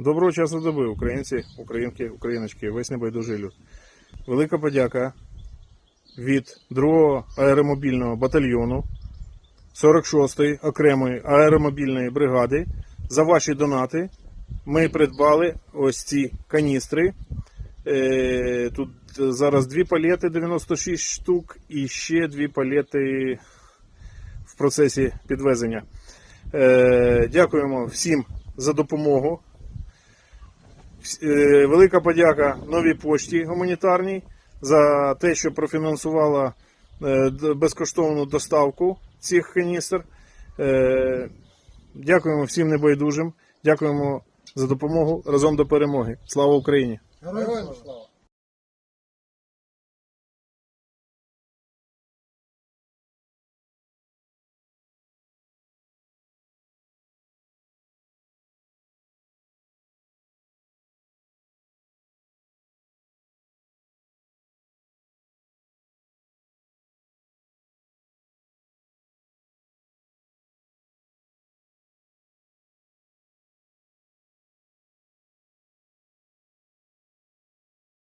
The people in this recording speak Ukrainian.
Доброго часу доби, українці, українки, україночки, весь небайдужий люд. Велика подяка від 2-го аеромобільного батальйону 46-ї окремої аеромобільної бригади за ваші донати. Ми придбали ось ці каністри. Е, Тут зараз дві палети 96 штук і ще дві палети в процесі підвезення. Е, Дякуємо всім за допомогу. Е, Велика подяка новій пошті гуманітарній за те, що профінансувала е, безкоштовну доставку цих каністр. Е, Дякуємо всім небайдужим. Дякуємо за допомогу разом до перемоги. Слава Україні! Героям!